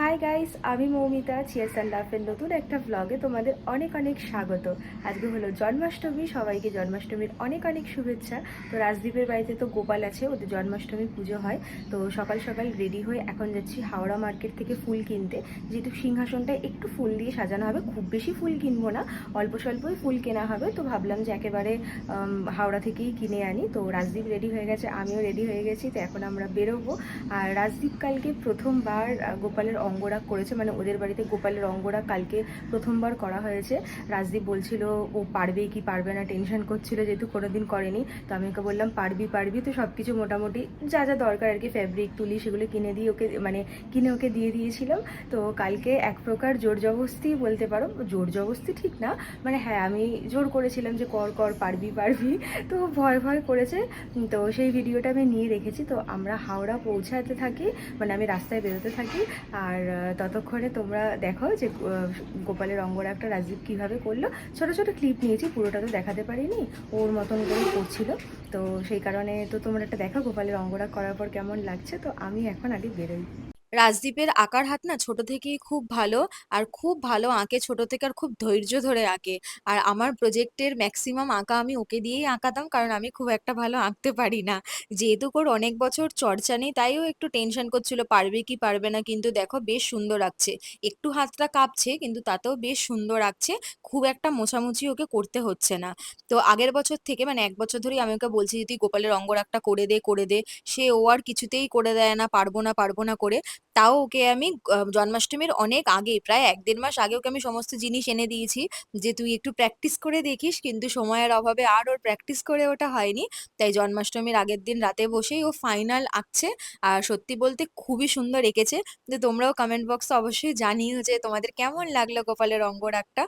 Hi guys আমি Moumita cheers and লাফের নতুন একটা ব্লগে তোমাদের অনেক অনেক স্বাগত। আজকে হলো জন্মাষ্টমী, সবাইকে জন্মাষ্টমীর অনেক অনেক শুভেচ্ছা। তো রাজদীপের বাড়িতে তো গোপাল আছে, ওদের জন্মাষ্টমী পুজো হয়। তো সকাল সকাল রেডি হয়ে এখন যাচ্ছি হাওড়া মার্কেট থেকে ফুল কিনতে। যেহেতু সিংহাসনটা একটু ফুল দিয়ে সাজানো হবে, খুব বেশি ফুল কিনবো না, অল্প স্বল্পই ফুল কেনা হবে। তো ভাবলাম যে একেবারে হাওড়া থেকেই কিনে আনি। তো রাজদীপ রেডি হয়ে গেছে, আমিও রেডি হয়ে গেছি, তো এখন আমরা বেরোবো। আর রাজদীপ কালকে প্রথমবার গোপালের অঙ্গরাগ করেছে মানে ওদের বাড়িতে গোপালের অঙ্গরাগ কালকে প্রথমবার করা হয়েছে। রাজদীপ বলছিল, ও পারবে কি পারবে না টেনশন করছিল, যেহেতু কোনোদিন করেনি। তো আমি ওকে বললাম, পারবি পারবি। তো সব কিছু মোটামুটি যা যা দরকার আর কি ফ্যাব্রিক তুলি সেগুলো কিনে দিয়ে ওকে মানে কিনে ওকে দিয়ে দিয়েছিলাম। তো কালকে এক প্রকার জোর জবস্তি বলতে পারো, জোর জবস্তি ঠিক না মানে হ্যাঁ আমি জোর করেছিলাম যে, কর কর, পারবি পারবি। তো ভয় ভয় করেছে। তো সেই ভিডিওটা আমি নিয়ে রেখেছি। তো আমরা হাওড়া পৌঁছাতে থাকি মানে আমি রাস্তায় বেরোতে থাকি। আর আহ, ততক্ষণে তোমরা দেখো যে গোপালের অঙ্গরাগটা রাজীব কীভাবে করল। ছোটো ছোটো ক্লিপ নিয়েছি পুরোটা তো দেখাতে পারিনি ওর মতন করে করছিল। তো সেই কারণে তো তোমরা একটা দেখো গোপালের অঙ্গরাগ করার পর কেমন লাগছে। তো আমি এখন আগে বেরোই। রাজদীপের আঁকার হাত না ছোট থেকেই খুব ভালো আর খুব ভালো আঁকে, ছোট থেকে আর খুব ধৈর্য ধরে আঁকে। আর আমার প্রজেক্টের ম্যাক্সিমাম আঁকা আমি ওকে দিয়েই আঁকাতাম কারণ আমি খুব একটা ভালো আঁকতে পারি না। যেহেতু ওর অনেক বছর চর্চা নেই, তাইও একটু টেনশন করছিল, পারবে কি পারবে না? কিন্তু দেখো বেশ সুন্দর আঁকছে। একটু হাতটা কাঁপছে, কিন্তু তাতেও বেশ সুন্দর আঁকছে। খুব একটা মোছামুছি ওকে করতে হচ্ছে না। তো আগের বছর থেকে মানে এক বছর ধরেই আমি ওকে বলছি যদি গোপালের অঙ্গরাগটা করে দে করে দে। সে ও আর কিছুতেই করে দেয় না, পারব না পারব না করে। তাও ওকে আমি জন্মাষ্টমীর অনেক আগে, প্রায় এক দেড় মাস আগে ওকে আমি সমস্ত জিনিস এনে দিয়েছি যে, তুই একটু প্র্যাকটিস করে দেখিস। কিন্তু সময়ের অভাবে আর ওর প্র্যাকটিস করে ওটা হয়নি। তাই জন্মাষ্টমীর আগের দিন রাতে বসেই ও ফাইনাল আঁকছে। আর সত্যি বলতে খুবই সুন্দর এঁকেছে। যে তোমরাও কমেন্ট বক্সে অবশ্যই জানিও যে, তোমাদের কেমন লাগল গোপালের অঙ্গরাগটা।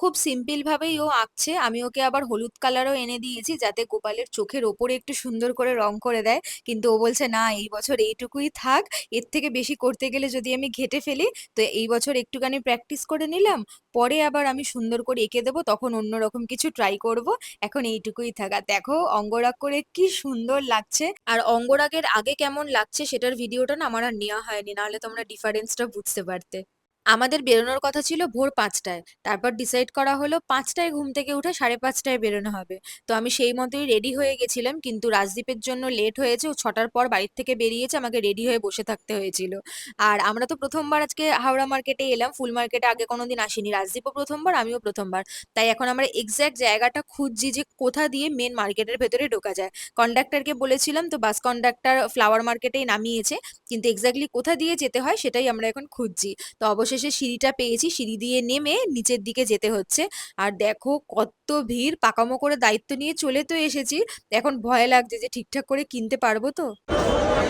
খুব সিম্পল ভাবেই ও আঁকছে। আমি ওকে আবার হলুদ কালারও এনে দিয়েছি যাতে গোপালের চোখের ওপরে একটু সুন্দর করে রং করে দেয়। কিন্তু ও বলছে, না, এই বছর এইটুকুই থাক। এর থেকে বেশি করতে গেলে যদি আমি ঘেটে ফেলি, তো এই বছর একটুখানি প্র্যাকটিস করে নিলাম। পরে আবার আমি সুন্দর করে এঁকে দেবো, তখন অন্যরকম কিছু ট্রাই করব। এখন এইটুকুই থাক। আর দেখো, অঙ্গরাগ করে কি সুন্দর লাগছে। আর অঙ্গরাগের আগে কেমন লাগছে সেটার ভিডিওটা না আমার আর নেওয়া হয়নি। নাহলে তোমরা ডিফারেন্সটা বুঝতে পারতে। আমাদের বেরোনোর কথা ছিল ভোর পাঁচটায়। তারপর ডিসাইড করা হলো পাঁচটায় ঘুম থেকে উঠে সাড়ে পাঁচটায় বেরোনো হবে। তো আমি সেই মতোই রেডি হয়ে গেছিলাম কিন্তু রাজদীপের জন্য লেট হয়েছে। ও ছটার পর বাড়ির থেকে বেরিয়েছে, আমাকে রেডি হয়ে বসে থাকতে হয়েছিল। আর আমরা তো প্রথমবার আজকে হাওড়া মার্কেটে এলাম ফুল মার্কেটে আগে কোনোদিন আসিনি। রাজদীপও প্রথমবার, আমিও প্রথমবার। তাই এখন আমরা এক্স্যাক্ট জায়গাটা খুঁজছি যে কোথা দিয়ে মেন মার্কেটের ভেতরে ঢোকা যায়। কন্ডাক্টরকে বলেছিলাম, তো বাস কন্ডাক্টর ফ্লাওয়ার মার্কেটেই নামিয়েছে। কিন্তু এক্স্যাক্টলি কোথা দিয়ে যেতে হয় সেটাই আমরা এখন খুঁজছি। তো অবশেষে সিঁড়িটা পেয়েছি। সিঁড়ি দিয়ে নেমে নিচের দিকে যেতে হচ্ছে। আর দেখো কত ভিড় পাকামো করে দায়িত্ব নিয়ে চলে তো এসেছি। এখন ভয় লাগছে যে ঠিকঠাক করে কিনতে পারব তো।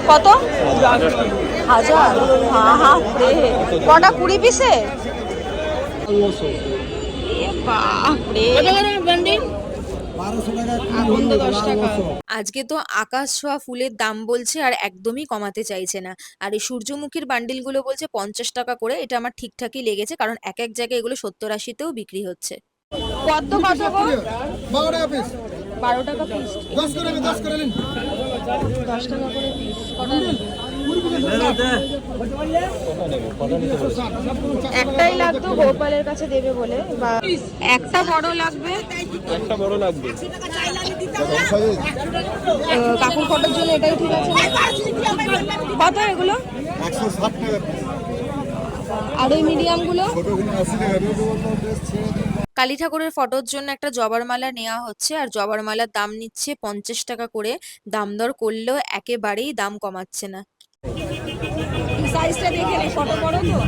কত? হাজার? হ্যাঁ হ্যাঁ কটা? কুড়ি পিসে? বাপরে। আজকে তো আকাশ ছোঁয়া ফুলের দাম বলছে আর একদমই কমাতে চাইছে না। আর এই সূর্যমুখীর বান্ডিলগুলো বলছে পঞ্চাশ টাকা করে এটা আমার ঠিকঠাকই লেগেছে কারণ এক এক জায়গায় এগুলো সত্তর আশিতেও বিক্রি হচ্ছে। কত কত? বারো টাকা পিস দশ করে দশ করে নিন। দশ টাকা করে পিস? একটাই লাগতো গোপালের কাছে দেবে বলে বা একটা বড় লাগবে। একটা বড় লাগবে। কাকুর ফটোর জন্য এটাই ঠিক আছে কত এগুলো? আর ওই মিডিয়ামগুলো ছোটগুলো আশি টাকা পিস কালী ঠাকুরের ফটোর জন্য একটা জবার মালা নেওয়া হচ্ছে আর জবার মালার দাম নিচ্ছে পঞ্চাশ টাকা করে। দাম দর করলেও একেবারেই দাম কমাচ্ছে না। সাইজটা দেখে নে কত বড় তো।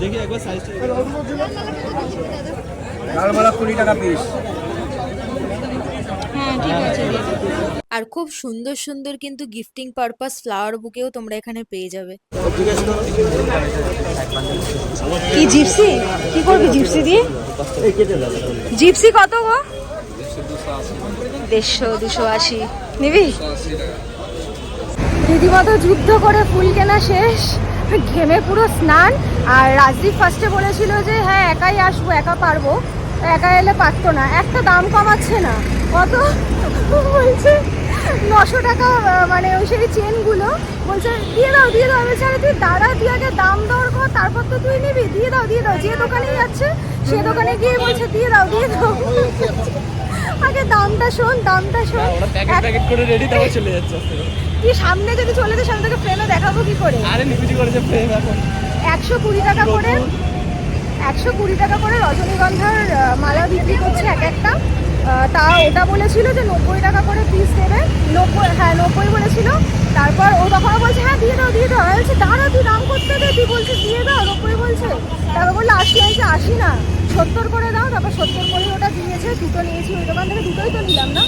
দেখি একবার সাইজটা লালমালা কুড়ি টাকা পিস হ্যাঁ ঠিক আছে। আর খুব সুন্দর সুন্দর কিন্তু গিফটিং পারপাস ফ্লাওয়ার বুকেও তোমরা এখানে পেয়ে যাবে। কি জিপসি কি করবি জিপসি দিয়ে? জিপসি কত গো? দেড়শো দুশো আশি। নিবি? রীতিমতো যুদ্ধ করে ফুল কেনা শেষ, ঘেমে পুরো স্নান। আর রাজদীপ ফার্স্টে বলেছিল যে হ্যাঁ একাই আসব, একা পারব। একা এলে পারতো না। একটা দাম কমাচ্ছে না। কত বলছে নশো টাকা মানে ওই সেই চেনগুলো। বলছে, দিয়ে দাও দিয়ে দাও। আমি আরে তুই দাঁড়া, তুই আগে দাম দর কর, তারপর তো তুই নিবি। দিয়ে দাও দিয়ে দাও। যে দোকানে যাচ্ছে, সে দোকানে গিয়ে বলছে, দিয়ে দাও দিয়ে দাও। আগে দামটা শোন দামটা শোন। প্যাকেট প্যাকেট করে রেডি তাও চলে যাচ্ছে। তুই সামনে যদি চলে যাস আমি তোকে ফ্রেমে দেখাবো কি করে? আরে নিকুচি করেছে প্রেম এখন। একশো কুড়ি টাকা করে একশো কুড়ি টাকা করে রজনীগন্ধার মালা বিক্রি করছে এক একটা। তা ওটা বলেছিল যে নব্বই টাকা করে পিস দেবে। নব্বই হ্যাঁ নব্বই বলেছিল। তারপর ও তখনও বলছে হ্যাঁ দিয়ে দাও দিয়ে দাও। আমি বলছি দাঁড়া তুই দাম করতে দে। তুই বলছিস দিয়ে দাও নব্বই বলছে। তারপর বলল আশি আনছে আশি না। সত্তর করে দাও, তারপর সত্তর করে ওটা দিয়েছে, দুটো নিয়েছি ওই দোকান থেকে, দুটোই তো নিলাম না।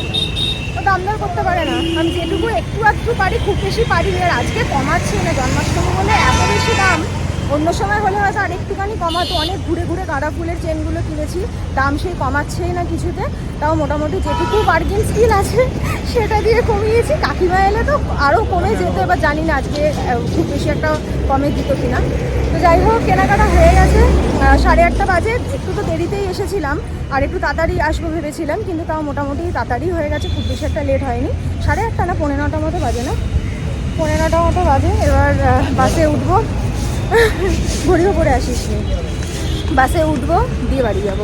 ও দাম দর করতে পারে না। আমি যেটুকু একটু একটু পারি, খুব বেশি পারি। আর আজকে কমাচ্ছি না, জন্মাষ্টমী বলে এত বেশি দাম। অন্য সময় হলে হয়তো আরেকটুখানি কমাতো। অনেক ঘুরে ঘুরে গাঁদা ফুলের চেনগুলো কিনেছি। দাম সেই কমাচ্ছেই না কিছুতে। তাও মোটামুটি যেটুকু বার্গেন স্কিল আছে, সেটা দিয়ে কমিয়েছি। কাকিমা এলে তো আরও কমে যেত, এবার জানি না আজকে খুব বেশি একটা কমে দিত কিনা। তো যাই হোক, কেনাকাটা হয়ে গেছে। সাড়ে আটটা বাজে, একটু তো দেরিতেই এসেছিলাম। আর একটু তাড়াতাড়ি আসব ভেবেছিলাম, কিন্তু তাও মোটামুটি তাড়াতাড়ি হয়ে গেছে, খুব বেশি একটা লেট হয়নি। সাড়ে আটটা না পনেরো নটা মতো বাজে না? পনেরো নটা মতো বাজে, এবার বাসে উঠবো। ঘড়িও পরে আসিস বাসে উঠবো, দিয়ে বাড়ি যাব।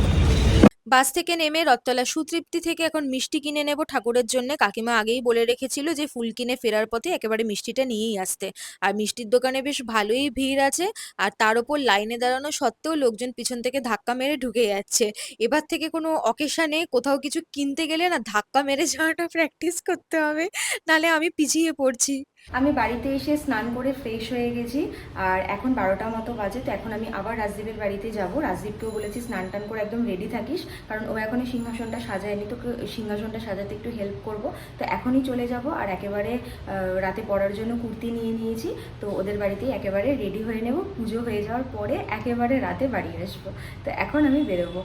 বাস থেকে নেমে রথতলা সুতৃপ্তি থেকে এখন মিষ্টি কিনে নেব ঠাকুরের জন্য। কাকিমা আগেই বলে রেখেছিল যে, ফুল কিনে ফেরার পথে একেবারে মিষ্টিটা নিয়েই আসতে। আর মিষ্টির দোকানে বেশ ভালোই ভিড় আছে। আর তার ওপর লাইনে দাঁড়ানো সত্ত্বেও লোকজন পিছন থেকে ধাক্কা মেরে ঢুকে যাচ্ছে। এবার থেকে কোনো অকেশানে কোথাও কিছু কিনতে গেলে না ধাক্কা মেরে যাওয়াটা প্র্যাকটিস করতে হবে। নালে আমি পিছিয়ে পড়ছি। আমি বাড়িতে এসে স্নান করে ফ্রেশ হয়ে গেছি, আর এখন বারোটা মতো বাজে, তো এখন আমি আবার রাজদীপের বাড়িতে যাব। রাজদীপকেও বলেছি স্নান টান করে একদম রেডি থাকিস, কারণ ও এখনই সিংহাসনটা সাজায়নি তো সিংহাসনটা সাজাতে একটু হেল্প করব। তো এখনই চলে যাব, আর একেবারে রাতে পরার জন্য কুর্তি নিয়ে নিয়েছি, তো ওদের বাড়িতেই একেবারে রেডি হয়ে নেব। পুজো হয়ে যাওয়ার পরে একেবারে রাতে বাড়ি আসব। তো এখন আমি বেরোবো।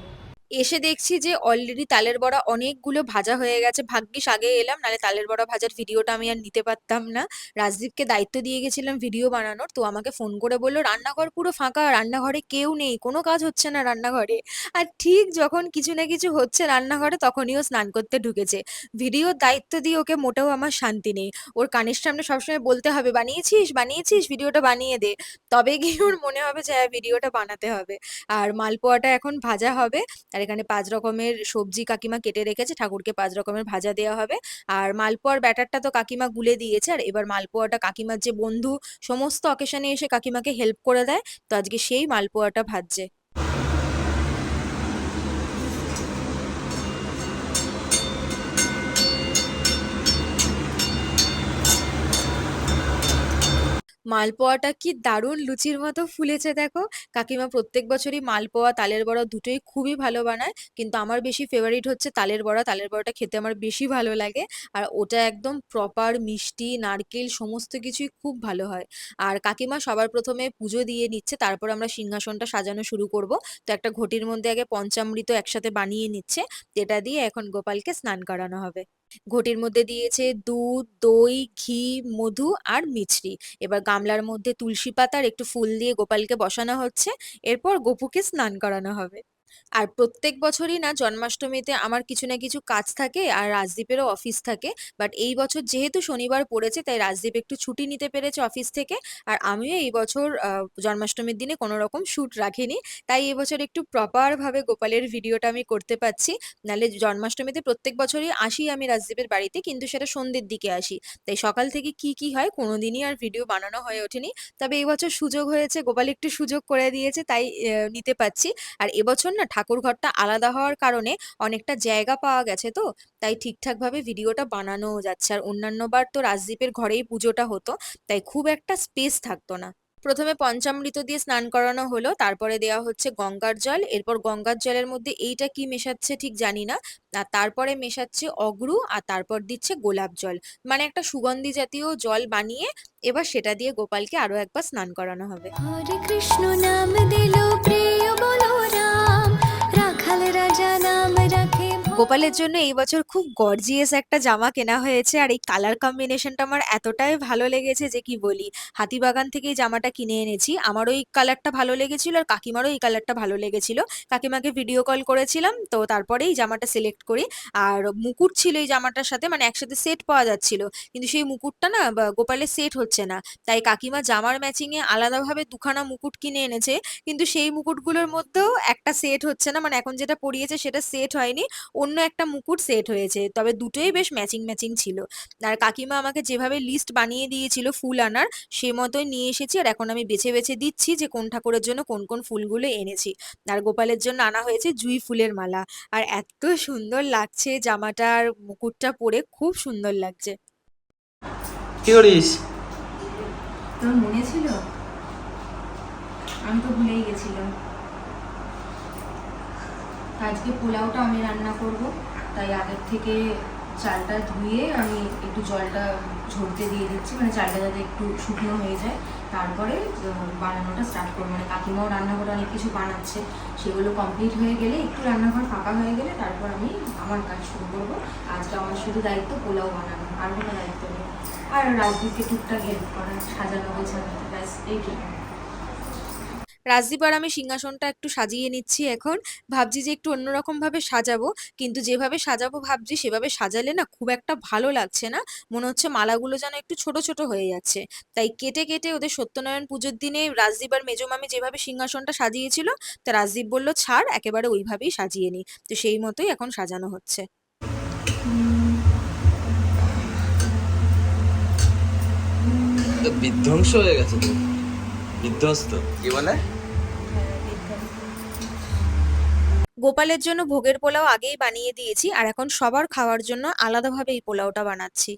এসে দেখছি যে অলরেডি তালের বড়া অনেকগুলো ভাজা হয়ে গেছে। ভাগ্যিস আগে এলাম, নালে তালের বড়া ভাজার ভিডিওটা আমি আর নিতে পারতাম না। রাজদীপকে দায়িত্ব দিয়ে গেছিলাম ভিডিও বানানোর, তো আমাকে ফোন করে বলল, রান্নাঘর পুরো ফাঁকা, রান্নাঘরে কেউ নেই, কোনো কাজ হচ্ছে না রান্নাঘরে। আর ঠিক যখন কিছু না কিছু হচ্ছে রান্নাঘরে, তখনই ও স্নান করতে ঢুকেছে। ভিডিওর দায়িত্ব দিয়ে ওকে মোটেও আমার শান্তি নেই। ওর কানের সামনে সবসময় বলতে হবে, বানিয়েছিস বানিয়েছিস, ভিডিওটা বানিয়ে দে। তবে গিয়ে ওর মনে হবে যে হ্যাঁ ভিডিওটা বানাতে হবে। আর মালপোয়াটা এখন ভাজা হবে। আর এখানে পাঁচ রকমের সবজি কাকিমা কেটে রেখেছে, ঠাকুরকে পাঁচ রকমের ভাজা দেওয়া হবে। আর মালপোয়ার ব্যাটারটা তো কাকিমা গুলে দিয়েছে, আর এবার মালপোয়াটা কাকিমার যে বন্ধু, সমস্ত অকেশনে এসে কাকিমাকে হেল্প করে দেয়। তো আজকে সেই মালপোয়াটা ভাজছে। মালপোয়াটা কি দারুণ লুচির মতো ফুলেছে দেখো। কাকিমা প্রত্যেক বছরই মালপোয়া, তালের বড়া দুটোই খুবই ভালো বানায়, কিন্তু আমার বেশি ফেভারিট হচ্ছে তালের বড়া। তালের বড়াটা খেতে আমার বেশি ভালো লাগে আর ওটা একদম প্রপার মিষ্টি, নারকেল সমস্ত কিছুই খুব ভালো হয়। আর কাকিমা সবার প্রথমে পুজো দিয়ে নিচ্ছে, তারপর আমরা সিংহাসনটা সাজানো শুরু করব। তো একটা ঘটির মধ্যে আগে পঞ্চামৃত একসাথে বানিয়ে নিচ্ছে, যেটা দিয়ে এখন গোপালকে স্নান করানো হবে। ঘটির মধ্যে দিয়েছে দুধ, দই, ঘি, মধু আর মিছরি। এবার গামলার মধ্যে তুলসী পাতার একটু ফুল দিয়ে গোপালকে বসানো হচ্ছে। এরপর গোপুকে স্নান করানো হবে। আর প্রত্যেক বছরই না জন্মাষ্টমীতে আমার কিছু না কিছু কাজ থাকে আর রাজদীপেরও অফিস থাকে। বাট এই বছর যেহেতু শনিবার পড়েছে, তাই রাজদীপ একটু ছুটি নিতে পেরেছে অফিস থেকে। আর আমিও এই বছর জন্মাষ্টমীর দিনে কোনো রকম শ্যুট রাখিনি। তাই এই বছর একটু প্রপার ভাবে গোপালের ভিডিওটা আমি করতে পারছি। নাহলে জন্মাষ্টমীতে প্রত্যেক বছরই আসি আমি রাজদীপের বাড়িতে, কিন্তু সেটা সন্ধ্যের দিকে আসি। তাই সকাল থেকে কি কি হয় কোনোদিনই আর ভিডিও বানানো হয়ে ওঠেনি। তবে এই বছর সুযোগ হয়েছে, গোপাল একটু সুযোগ করে দিয়েছে, তাই নিতে পারছি। আর এবছর না ঠাকুর ঘরটা আলাদা হওয়ার কারণে অনেকটা জায়গা পাওয়া গেছে তো। তাই ঠিকঠাক ভাবে ভিডিওটা বানানোও যাচ্ছে। আর অন্যান্যবার তো রাজদীপের ঘরেই পুজোটা হতো, তাই খুব একটা স্পেস থাকতো না। প্রথমে পঞ্চামৃত দিয়ে স্নান করানো হলো, তারপরে দেওয়া হচ্ছে গঙ্গার জল। এরপর গঙ্গার জলের মধ্যে এইটা কি মেশাচ্ছে ঠিক জানি না। আর তারপরে মেশাচ্ছে অগ্রু, আর তারপর দিচ্ছে গোলাপ জল। মানে একটা সুগন্ধি জাতীয় জল বানিয়ে এবার সেটা দিয়ে গোপালকে আরও একবার স্নান করানো হবে। হরে কৃষ্ণ, নাম দিল প্রিয় রাম রাখাল রাজা নাম রাখে গোপালের জন্য এই বছর খুব গর্জিয়াস একটা জামা কেনা হয়েছে। আর এই কালার কম্বিনেশনটা আমার এতটাই ভালো লেগেছে যে কি বলি, হাতিবাগান থেকে এই জামাটা কিনে এনেছি। আমারও এই কালারটা ভালো লেগেছিল আর কাকিমারও এই কালারটা ভালো লেগেছিল। কাকিমাকে ভিডিও কল করেছিলাম, তো তারপরে এই জামাটা সিলেক্ট করি। আর মুকুট ছিল এই জামাটার সাথে মানে একসাথে সেট পাওয়া যাচ্ছিল। কিন্তু সেই মুকুটটা না গোপালের সেট হচ্ছে না। তাই কাকিমা জামার ম্যাচিংয়ে আলাদাভাবে দুখানা মুকুট কিনে এনেছে। কিন্তু সেই মুকুটগুলোর মধ্যেও একটা সেট হচ্ছে না। মানে এখন যেটা পরিয়েছে সেটা সেট হয়নি। অন্য একটা মুকুট সেট হয়েছে তবে দুটোই বেশ ম্যাচিং ম্যাচিং ছিল। আর কাকিমা আমাকে যেভাবে লিস্ট বানিয়ে দিয়েছিল ফুল আনার সে মতোই নিয়ে এসেছি আর এখন আমি বেছে বেছে দিচ্ছি যে কোন ঠাকুরের জন্য কোন কোন ফুলগুলো এনেছি। আর গোপালের জন্য আনা হয়েছে জুঁই ফুলের মালা। আর এত সুন্দর লাগছে জামাটার মুকুটটা পরে খুব সুন্দর লাগছে। কি করিস? তোর মনে ছিল? আমি তো ভুলেই গেছিলাম। আজকে পোলাওটা আমি রান্না করব। তাই আগের থেকে চালটা ধুয়ে আমি একটু জলটা ঝরতে দিয়ে দিচ্ছি। মানে চালটা যাতে একটু শুকনো হয়ে যায়। তারপরে বানানোটা স্টার্ট করব। মানে কাকিমাও রান্নাঘরে অনেক কিছু বানাচ্ছে। সেগুলো কমপ্লিট হয়ে গেলে, একটু রান্নাঘর ফাঁকা হয়ে গেলে তারপর আমি আমার কাজ শুরু করব। আজকে আমার শুধু দায়িত্ব পোলাও বানানো, আর কোনো দায়িত্ব নেই। আর রাজদীপকে টুকটাক হেল্প করা, সাজানো গোছানো, ব্যাস এইটুকু রাজদীপ আর আমি সিংহাসনটা একটু সাজিয়ে নিচ্ছি এখন। ভাবছি যে একটু অন্যরকম ভাবে সাজাবো কিন্তু যেভাবে সাজাবো ভাবছি সেভাবে সাজালে না খুব একটা ভালো লাগছে না। মনে হচ্ছে মালাগুলো যেন একটু ছোট ছোট হয়ে যাচ্ছে। তাই কেটে কেটে ওদের সত্যনারায়ণ পুজোর দিনে রাজদীপ আর মেজমামি যেভাবে সিংহাসনটা সাজিয়েছিল তা রাজদীপ বলল ছাড় একেবারে ওইভাবেই সাজিয়ে নি। তো সেই মতোই এখন সাজানো হচ্ছে। বিধ্বংস হয়ে গেছে বিধ্বস্ত। কি বলে? গোপালের জন্য ভোগের পোলাও আগেই বানিয়ে দিয়েছি, আর এখন সবার খাওয়ার জন্য আলাদাভাবে এই পোলাওটা বানাচ্ছি।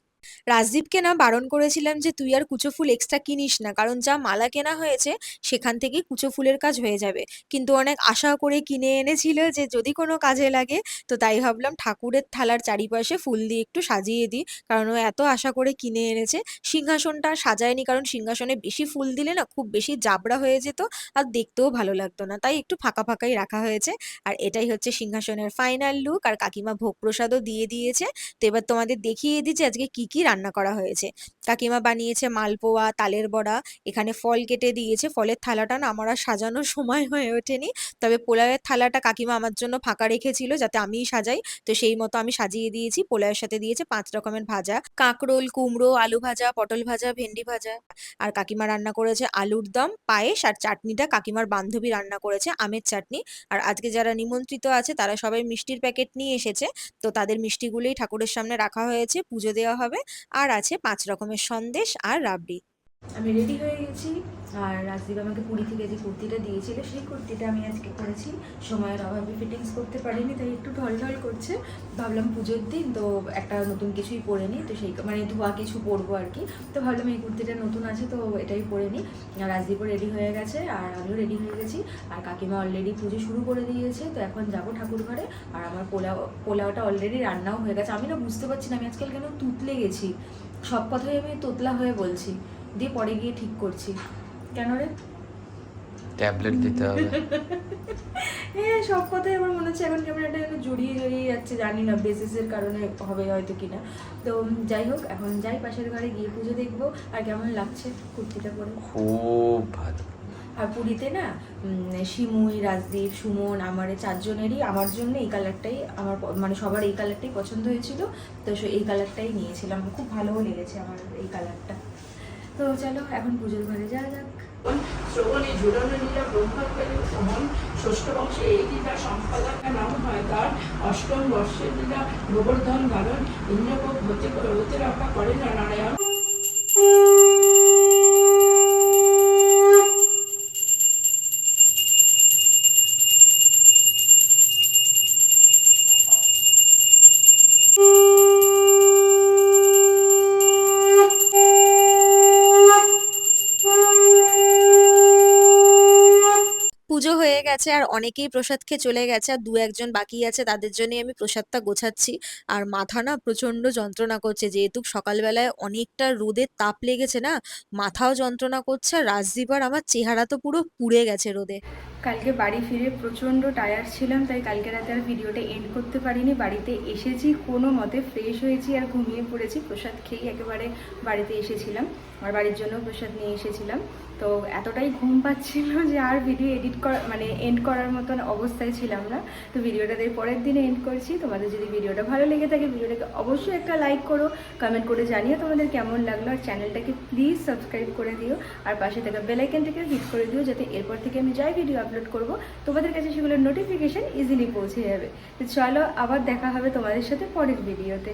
রাজদীপকে না বারণ করেছিলাম যে তুই আর কুচো ফুল এক্সট্রা কিনিস না, কারণ যা মালা কেনা হয়েছে সেখান থেকেই কুচো ফুলের কাজ হয়ে যাবে। কিন্তু অনেক আশা করে কিনে এনেছিল যে যদি কোনো কাজে লাগে, তো তাই ভাবলাম ঠাকুরের থালার চারিপাশে ফুল দিয়ে একটু সাজিয়ে দিই, কারণ ও এত আশা করে কিনে এনেছে। সিংহাসনটা সাজায়নি, কারণ সিংহাসনে বেশি ফুল দিলে না খুব বেশি জাবড়া হয়ে যেত আর দেখতেও ভালো লাগতো না। তাই একটু ফাঁকা ফাঁকাই রাখা হয়েছে। আর এটাই হচ্ছে সিংহাসনের ফাইনাল লুক আর কাকিমা ভোগ প্রসাদও দিয়ে দিয়েছে। তো এবার তোমাদের দেখিয়ে দিচ্ছি আজকে কি কি রান্না করা হয়েছে? কাকিমা বানিয়েছে মালপোয়া, তালের বড়া, এখানে ফল কেটে দিয়েছে। ফলের থালাটা না আমার আর সাজানোর সময় হয়ে ওঠেনি। তবে পোলাওয়ের থালাটা কাকিমা আমার জন্য ফাঁকা রেখেছিল যাতে আমিই সাজাই। তো সেই মতো আমি সাজিয়ে দিয়েছি। পোলাওয়ের সাথে দিয়েছে পাঁচ রকমের ভাজা। কাঁকরোল, কুমড়ো, আলু ভাজা, পটল ভাজা, ভেন্ডি ভাজা। আর কাকিমা রান্না করেছে আলুর দম, পায়েস আর চাটনিটা কাকিমার বান্ধবী রান্না করেছে আমের চাটনি। আর আজকে যারা নিমন্ত্রিত আছে তারা সবাই মিষ্টির প্যাকেট নিয়ে এসেছে। তো তাদের মিষ্টিগুলোই ঠাকুরের সামনে রাখা হয়েছে। পুজো দেওয়া হবে। আর আছে পাঁচ রকমের সন্দেশ আর রাবড়ি। আমি রেডি হয়ে গেছি। আর রাজদীপ আমাকে পুরী থেকে যে কুর্তিটা দিয়েছিল, সেই কুর্তিটা আমি আজকে করেছি সময়ের অভাবে ফিটিংস করতে পারিনি, তাই একটু ঢল ঢল করছে। ভাবলাম পুজোর দিন, তো একটা নতুন কিছুই পরে নিই। তো সেই মানে ধোয়া কিছু পরবো আর কি। তো ভাবলাম এই কুর্তিটা নতুন আছে, তো এটাই পরে নিই। রাজদীপও রেডি হয়ে গেছে, আর আমিও রেডি হয়ে গেছি। আর কাকিমা অলরেডি পুজো শুরু করে দিয়েছে, তো এখন যাব ঠাকুর ঘরে। আর আমার পোলাও, পোলাওটা অলরেডি রান্নাও হয়ে গেছে। আমি না বুঝতে পারছি না, আমি আজকাল কেন তুতলে গেছি। সব কথাই আমি তোতলা হয়ে বলছি। দিয়ে পরে গিয়ে ঠিক করছি। কেন রে? ট্যাবলেট দিতে হবে। হ্যাঁ সব কথাই আমার মনে হচ্ছে এখন কেমন একটা জড়িয়ে জড়িয়ে যাচ্ছে জানি না বেসিসের কারণে হবে হয়তো কিনা। তো যাই হোক এখন যাই পাশের ঘরে গিয়ে পুজো দেখব আর কেমন লাগছে কুর্তিটা পরে? খুব ভালো। আর পুরীতে না শিমুই রাজদীপ সুমন আমার এই চারজনেরই আমার জন্য এই কালারটাই আমার মানে সবার এই কালারটাই পছন্দ হয়েছিল। তো এই কালারটাই নিয়েছিলাম। খুব ভালোও লেগেছে আমার এই কালারটা। তো চলো, এখন পুজোর ঘরে যাওয়া যাক। শ্রবণে ঝুলন লীলা ব্রহ্মজ্ঞানী ভ্রমণ। ষষ্ঠ বংশে এই লীলা সম্পাদকা নাম হয় তার। অষ্টম বর্ষের লীলা গোবর্ধন হতে করে হতে রক্ষা করে না নারায়ণ। গেছে আর অনেকেই প্রসাদ খেয়ে চলে গেছে আর দু একজন বাকি আছে তাদের জন্যই আমি প্রসাদটা গোছাচ্ছি। আর মাথা না প্রচণ্ড যন্ত্রণা করছে যেহেতু সকালবেলায় অনেকটা রোদের তাপ লেগেছে না, মাথাও যন্ত্রণা করছে আর রাজদীপ আর আমার চেহারা তো পুরো পুড়ে গেছে রোদে। কালকে বাড়ি ফিরে প্রচণ্ড টায়ার্ড ছিলাম, তাই কালকে রাতে আর ভিডিওটা এন্ড করতে পারিনি। বাড়িতে এসেছি, কোনো মতে ফ্রেশ হয়েছি আর ঘুমিয়ে পড়েছি। প্রসাদ খেয়েই একেবারে বাড়িতে এসেছিলাম। আর বাড়ির জন্য প্রসাদ নিয়ে এসেছিলাম। তো এতটাই ঘুম পাচ্ছিল যে আর ভিডিও এডিট করা মানে এন্ড করার মতন অবস্থায় ছিলাম না। তো ভিডিওটা তাই পরের দিনে এন্ড করছি। তোমাদের যদি ভিডিওটা ভালো লেগে থাকে ভিডিওটাকে অবশ্যই একটা লাইক করো কমেন্ট করে জানিও তোমাদের কেমন লাগল। আর চ্যানেলটাকে প্লিজ সাবস্ক্রাইব করে দিও। আর পাশে থাকা বেলাইকনটাকে হিট করে দিও, যাতে এরপর থেকে আমি যাই ভিডিও আপলোড করব। তোমাদের কাছে সেগুলোর নোটিফিকেশন ইজিলি পৌঁছে যাবে। চলো আবার দেখা হবে তোমাদের সাথে পরের ভিডিওতে